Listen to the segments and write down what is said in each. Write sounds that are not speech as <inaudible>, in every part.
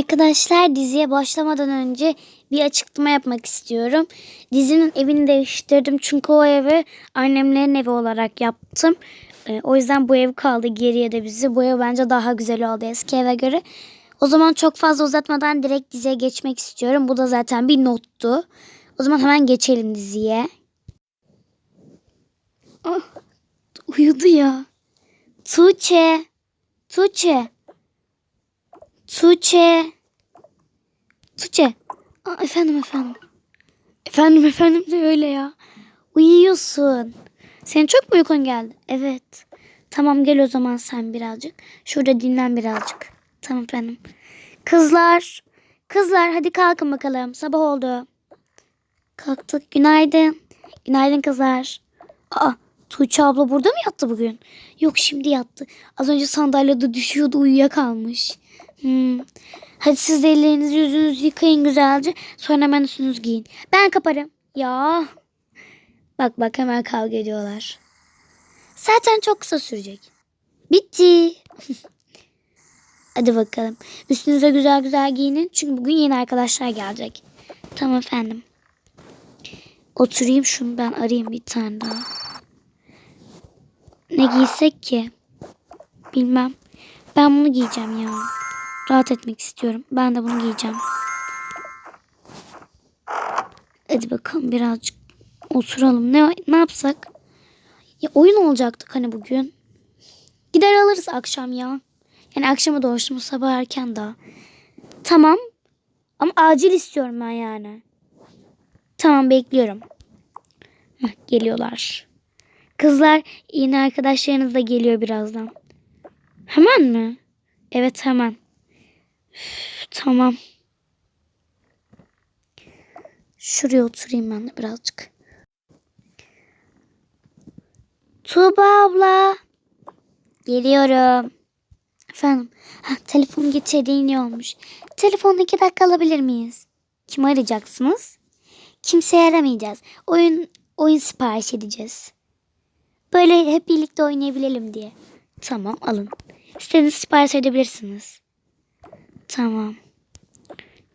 Arkadaşlar diziye başlamadan önce bir açıklama yapmak istiyorum. Dizinin evini değiştirdim çünkü o evi annemlerin evi olarak yaptım. Ee, o yüzden bu ev kaldı geriye de bizi. Bu ev bence daha güzel oldu eski eve göre. O zaman çok fazla uzatmadan direkt diziye geçmek istiyorum. Bu da zaten bir nottu. O zaman hemen geçelim diziye. Ah, uyudu ya. Tuğçe. Tuğçe. Tuğçe. Tuğçe. Aa, efendim efendim. Efendim efendim de öyle ya. Uyuyorsun. Senin çok mu uykun geldi? Evet. Tamam gel o zaman sen birazcık. Şurada dinlen birazcık. Tamam efendim. Kızlar. Kızlar hadi kalkın bakalım. Sabah oldu. Kalktık. Günaydın. Günaydın kızlar. Aa Tuğçe abla burada mı yattı bugün? Yok şimdi yattı. Az önce sandalyede düşüyordu uyuyakalmış. Hmm. Hadi siz de ellerinizi yüzünüzü yıkayın güzelce. Sonra hemen üstünüzü giyin. Ben kaparım. Ya. Bak bak hemen kavga ediyorlar. Zaten çok kısa sürecek. Bitti. <laughs> Hadi bakalım. Üstünüze güzel güzel giyinin. Çünkü bugün yeni arkadaşlar gelecek. Tamam efendim. Oturayım şunu ben arayayım bir tane daha. Ne giysek ki? Bilmem. Ben bunu giyeceğim ya. Rahat etmek istiyorum. Ben de bunu giyeceğim. Hadi bakalım birazcık oturalım. Ne ne yapsak? Ya oyun olacaktık hani bugün. Gider alırız akşam ya. Yani akşama doğru sabah erken daha. Tamam. Ama acil istiyorum ben yani. Tamam bekliyorum. Heh, geliyorlar. Kızlar yeni arkadaşlarınız da geliyor birazdan. Hemen mi? Evet hemen. Tamam. Şuraya oturayım ben de birazcık. Tuğba abla. Geliyorum. Efendim. Ha, telefonu getirdiğin iyi olmuş. Telefonu iki dakika alabilir miyiz? Kim arayacaksınız? Kimseye aramayacağız. Oyun oyun sipariş edeceğiz. Böyle hep birlikte oynayabilelim diye. Tamam alın. İstediğiniz sipariş edebilirsiniz. Tamam.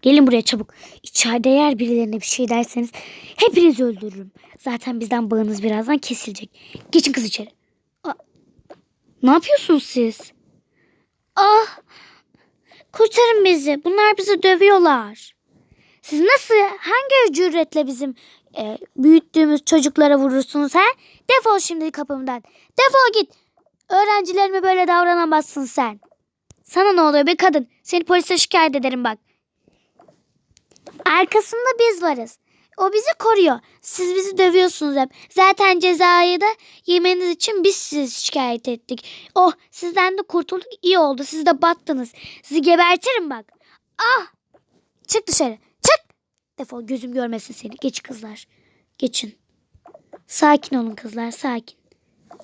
Gelin buraya çabuk. İçeride eğer birilerine bir şey derseniz hepinizi öldürürüm. Zaten bizden bağınız birazdan kesilecek. Geçin kız içeri. Aa, ne yapıyorsunuz siz? Ah! Kurtarın bizi. Bunlar bizi dövüyorlar. Siz nasıl, hangi cüretle bizim e, büyüttüğümüz çocuklara vurursunuz he? Defol şimdi kapımdan. Defol git. Öğrencilerime böyle davranamazsın sen. Sana ne oluyor be kadın? Seni polise şikayet ederim bak. Arkasında biz varız. O bizi koruyor. Siz bizi dövüyorsunuz hep. Zaten cezayı da yemeniz için biz sizi şikayet ettik. Oh sizden de kurtulduk iyi oldu. Siz de battınız. Sizi gebertirim bak. Ah! Çık dışarı. Çık! Defol gözüm görmesin seni. Geç kızlar. Geçin. Sakin olun kızlar sakin.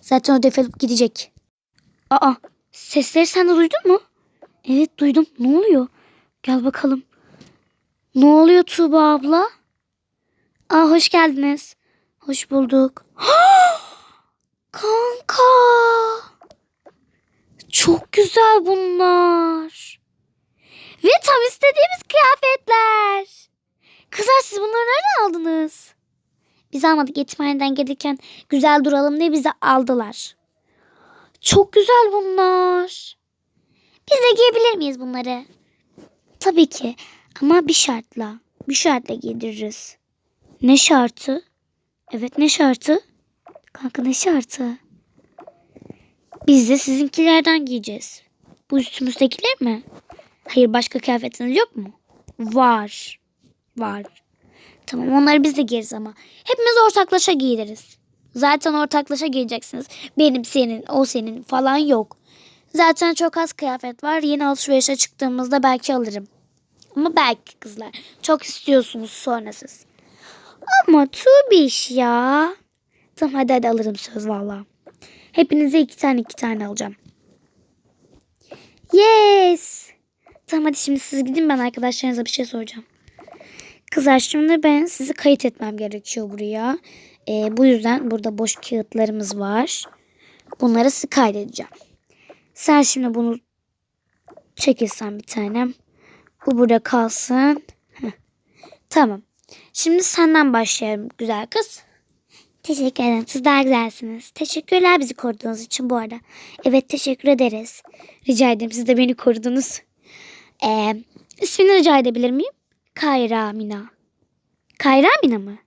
Zaten o defolup gidecek. Aa sesleri sen de duydun mu? Evet duydum. Ne oluyor? Gel bakalım. Ne oluyor Tuğba abla? Aa hoş geldiniz. Hoş bulduk. <gasps> Kanka. Çok güzel bunlar. Ve tam istediğimiz kıyafetler. Kızlar siz bunları nereden aldınız? Biz almadık yetimhaneden gelirken güzel duralım diye bizi aldılar. Çok güzel bunlar. Biz de giyebilir miyiz bunları? Tabii ki ama bir şartla. Bir şartla giydiririz. Ne şartı? Evet ne şartı? Kanka ne şartı? Biz de sizinkilerden giyeceğiz. Bu üstümüzdekiler mi? Hayır başka kıyafetiniz yok mu? Var. Var. Tamam onları biz de giyeriz ama. Hepimiz ortaklaşa giyeriz. Zaten ortaklaşa giyeceksiniz. Benim senin, o senin falan yok. Zaten çok az kıyafet var. Yeni alışverişe çıktığımızda belki alırım. Ama belki kızlar. Çok istiyorsunuz sonra siz. Ama Tubiş ya. Tamam hadi hadi alırım söz valla. Hepinize iki tane iki tane alacağım. Yes. Tamam hadi şimdi siz gidin ben arkadaşlarınıza bir şey soracağım. Kızlar şimdi ben sizi kayıt etmem gerekiyor buraya. Ee, bu yüzden burada boş kağıtlarımız var. Bunları sizi kaydedeceğim. Sen şimdi bunu çekilsen bir tanem. Bu burada kalsın. Tamam. Şimdi senden başlayalım güzel kız. Teşekkür ederim. Siz daha güzelsiniz. Teşekkürler bizi koruduğunuz için bu arada. Evet teşekkür ederiz. Rica ederim siz de beni korudunuz. Ee, ismini rica edebilir miyim? Kayra Mina. Kayra Mina mı?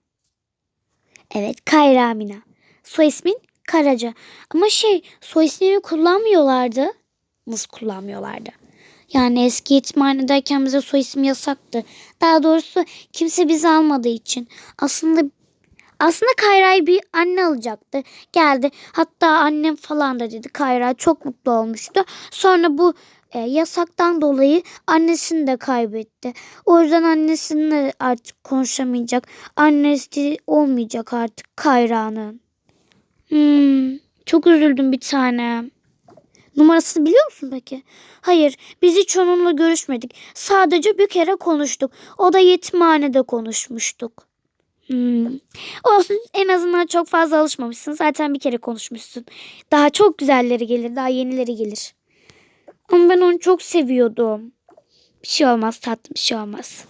Evet Kayra Mina. Soy ismin Karaca. Ama şey soy ismimi kullanmıyorlardı. Nasıl kullanmıyorlardı? Yani eski yetimhanedeyken bize soy isim yasaktı. Daha doğrusu kimse bizi almadığı için. Aslında aslında Kayra'yı bir anne alacaktı. Geldi. Hatta annem falan da dedi. Kayra çok mutlu olmuştu. Sonra bu e, yasaktan dolayı annesini de kaybetti. O yüzden annesinle artık konuşamayacak. Annesi olmayacak artık Kayra'nın. Hmm, çok üzüldüm bir tanem. Numarasını biliyor musun peki? Hayır, biz hiç onunla görüşmedik. Sadece bir kere konuştuk. O da yetimhanede konuşmuştuk. Hmm. Olsun en azından çok fazla alışmamışsın. Zaten bir kere konuşmuşsun. Daha çok güzelleri gelir, daha yenileri gelir. Ama ben onu çok seviyordum. Bir şey olmaz tatlım, bir şey olmaz.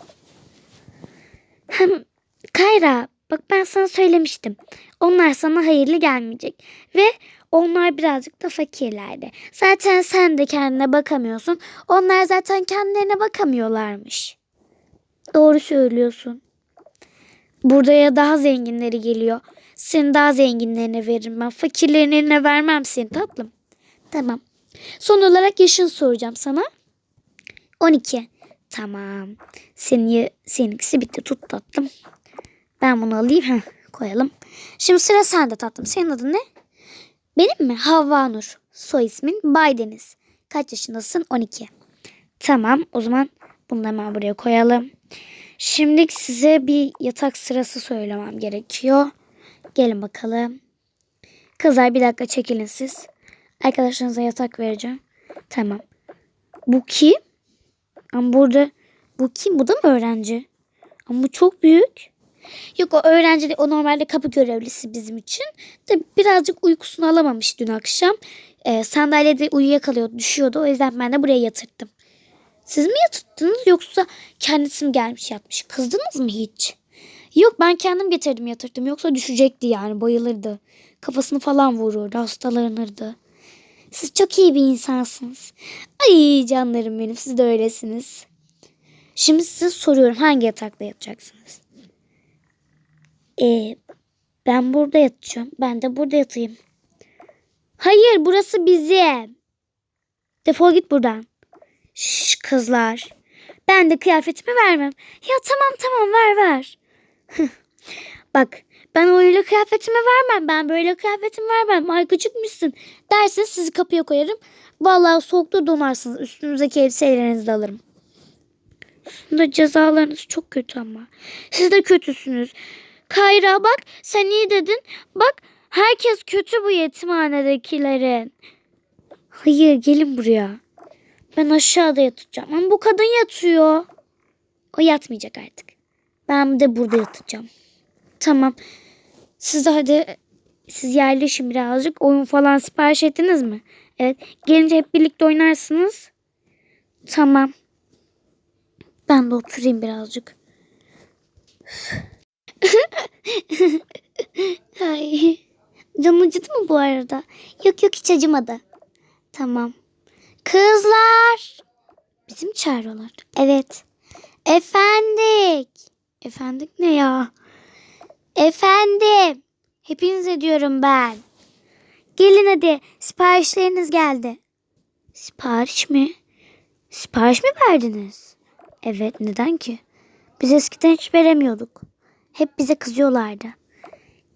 Kayra, bak ben sana söylemiştim. Onlar sana hayırlı gelmeyecek. Ve onlar birazcık da fakirlerdi. Zaten sen de kendine bakamıyorsun. Onlar zaten kendilerine bakamıyorlarmış. Doğru söylüyorsun. Buraya daha zenginleri geliyor. Senin daha zenginlerine veririm ben. Fakirlerin eline vermem seni tatlım. Tamam. Son olarak yaşını soracağım sana. 12. Tamam. Senin, seninkisi bitti. Tut tatlım. Ben bunu alayım. Heh, koyalım. Şimdi sıra sende tatlım. Senin adın ne? Benim mi? Havva Nur. Soy ismin Baydeniz. Kaç yaşındasın? 12. Tamam. O zaman bunu hemen buraya koyalım. Şimdi size bir yatak sırası söylemem gerekiyor. Gelin bakalım. Kızlar bir dakika çekilin siz. Arkadaşlarınıza yatak vereceğim. Tamam. Bu kim? Ama burada bu kim? Bu da mı öğrenci? Ama bu çok büyük. Yok o öğrenci değil. O normalde kapı görevlisi bizim için. Tabii birazcık uykusunu alamamış dün akşam. Ee, sandalyede uyuyakalıyordu, düşüyordu. O yüzden ben de buraya yatırttım. Siz mi yatırttınız yoksa kendisi mi gelmiş yatmış? Kızdınız mı hiç? Yok ben kendim getirdim yatırttım. Yoksa düşecekti yani bayılırdı. Kafasını falan vururdu, hastalanırdı. Siz çok iyi bir insansınız. Ay canlarım benim siz de öylesiniz. Şimdi size soruyorum hangi yatakta yatacaksınız? Ee, ben burada yatacağım. Ben de burada yatayım. Hayır burası bizim. Defol git buradan. Şş kızlar. Ben de kıyafetimi vermem. Ya tamam tamam ver ver. <laughs> Bak ben öyle kıyafetimi vermem. Ben böyle kıyafetimi vermem. Ay gıcıkmışsın. Derseniz sizi kapıya koyarım. Vallahi soğukta donarsınız. Üstünüzdeki elbiselerinizi de alırım. Aslında cezalarınız çok kötü ama. Siz de kötüsünüz. Kayra bak sen iyi dedin. Bak herkes kötü bu yetimhanedekilerin. Hayır gelin buraya. Ben aşağıda yatacağım. Ama bu kadın yatıyor. O yatmayacak artık. Ben de burada yatacağım. Tamam. Siz hadi siz yerleşin birazcık. Oyun falan sipariş ettiniz mi? Evet. Gelince hep birlikte oynarsınız. Tamam. Ben de oturayım birazcık. <laughs> Ay. Canın acıdı mı bu arada? Yok yok hiç acımadı. Tamam. Kızlar. Bizim çağırıyorlar. Evet. Efendik. Efendik ne ya? Efendim. Hepinize diyorum ben. Gelin hadi. Siparişleriniz geldi. Sipariş mi? Sipariş mi verdiniz? Evet neden ki? Biz eskiden hiç veremiyorduk. Hep bize kızıyorlardı.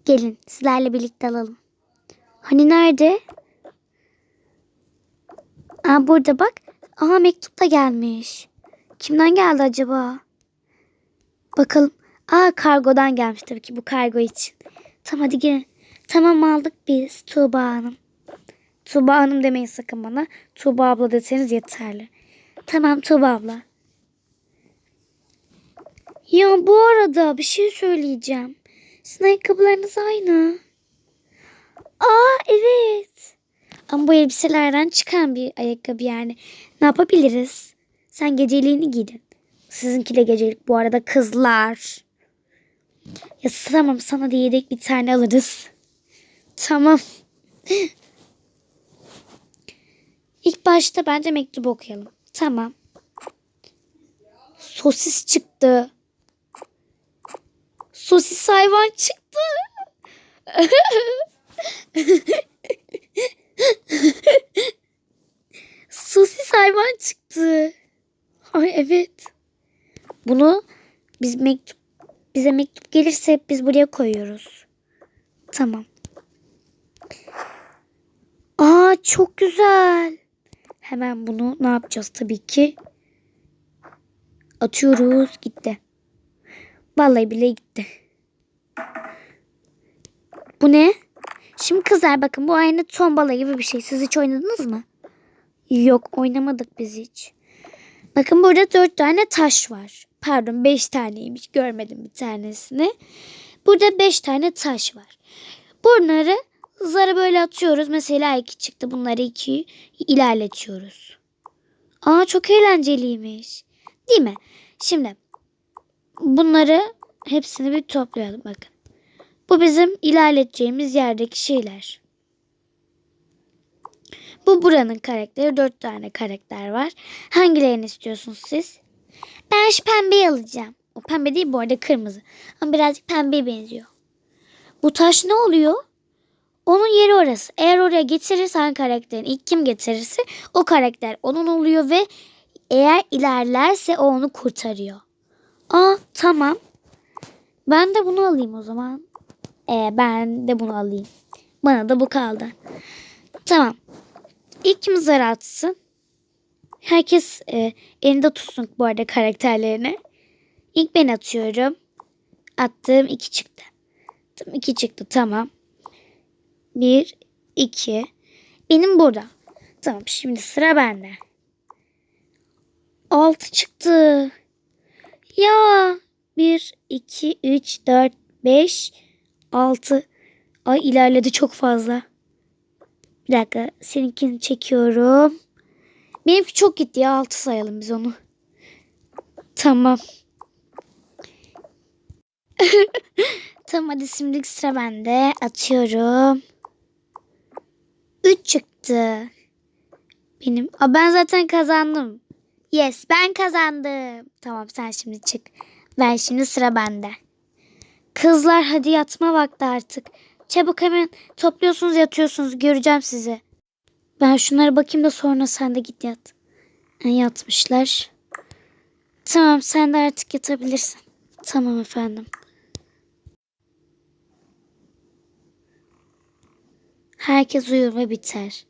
Gelin sizlerle birlikte alalım. Hani nerede? Aa, burada bak. Aha mektup da gelmiş. Kimden geldi acaba? Bakalım. Aa kargodan gelmiş tabii ki bu kargo için. Tamam hadi gelin. Tamam aldık biz Tuğba Hanım. Tuğba Hanım demeyin sakın bana. Tuğba abla deseniz yeterli. Tamam Tuğba abla. Ya bu arada bir şey söyleyeceğim. Sizin ayakkabılarınız aynı. Aa evet. Ama bu elbiselerden çıkan bir ayakkabı yani. Ne yapabiliriz? Sen geceliğini giydin. Sizinki de gecelik bu arada kızlar. Ya tamam sana da yedek bir tane alırız. Tamam. <laughs> İlk başta bence mektup okuyalım. Tamam. Sosis çıktı. Sosis hayvan çıktı. Sosis hayvan çıktı. Ay evet. Bunu biz mektup bize mektup gelirse biz buraya koyuyoruz. Tamam. Aa çok güzel. Hemen bunu ne yapacağız tabii ki? Atıyoruz gitti. Vallahi bile gitti. Bu ne? Şimdi kızlar bakın bu aynı tombala gibi bir şey. Siz hiç oynadınız mı? Yok oynamadık biz hiç. Bakın burada dört tane taş var. Pardon beş taneymiş. Görmedim bir tanesini. Burada beş tane taş var. Bunları zara böyle atıyoruz. Mesela iki çıktı. Bunları iki ilerletiyoruz. Aa çok eğlenceliymiş. Değil mi? Şimdi bunları hepsini bir toplayalım bakın. Bu bizim ilerleteceğimiz yerdeki şeyler. Bu buranın karakteri. Dört tane karakter var. Hangilerini istiyorsunuz siz? Ben şu pembeyi alacağım. O pembe değil bu arada kırmızı. Ama birazcık pembeye benziyor. Bu taş ne oluyor? Onun yeri orası. Eğer oraya getirirsen karakterin ilk kim getirirse o karakter onun oluyor ve eğer ilerlerse o onu kurtarıyor. Aa tamam. Ben de bunu alayım o zaman. Ee, ben de bunu alayım. Bana da bu kaldı. Tamam. İlk kim zar atsın? Herkes e, elinde tutsun bu arada karakterlerini. İlk ben atıyorum. Attığım iki çıktı. Tamam, iki çıktı tamam. Bir, iki. Benim burada. Tamam şimdi sıra bende. Altı çıktı. Ya. Bir, iki, üç, dört, beş, altı. Ay ilerledi çok fazla. Bir dakika seninkini çekiyorum. Benimki çok gitti ya altı sayalım biz onu. Tamam. <laughs> tamam hadi şimdi sıra bende. Atıyorum. Üç çıktı. Benim. Aa, ben zaten kazandım. Yes ben kazandım. Tamam sen şimdi çık. Ben şimdi sıra bende. Kızlar hadi yatma vakti artık. Çabuk hemen topluyorsunuz yatıyorsunuz. Göreceğim sizi. Ben şunlara bakayım da sonra sen de git yat. Ha, yatmışlar. Tamam sen de artık yatabilirsin. Tamam efendim. Herkes uyur ve biter.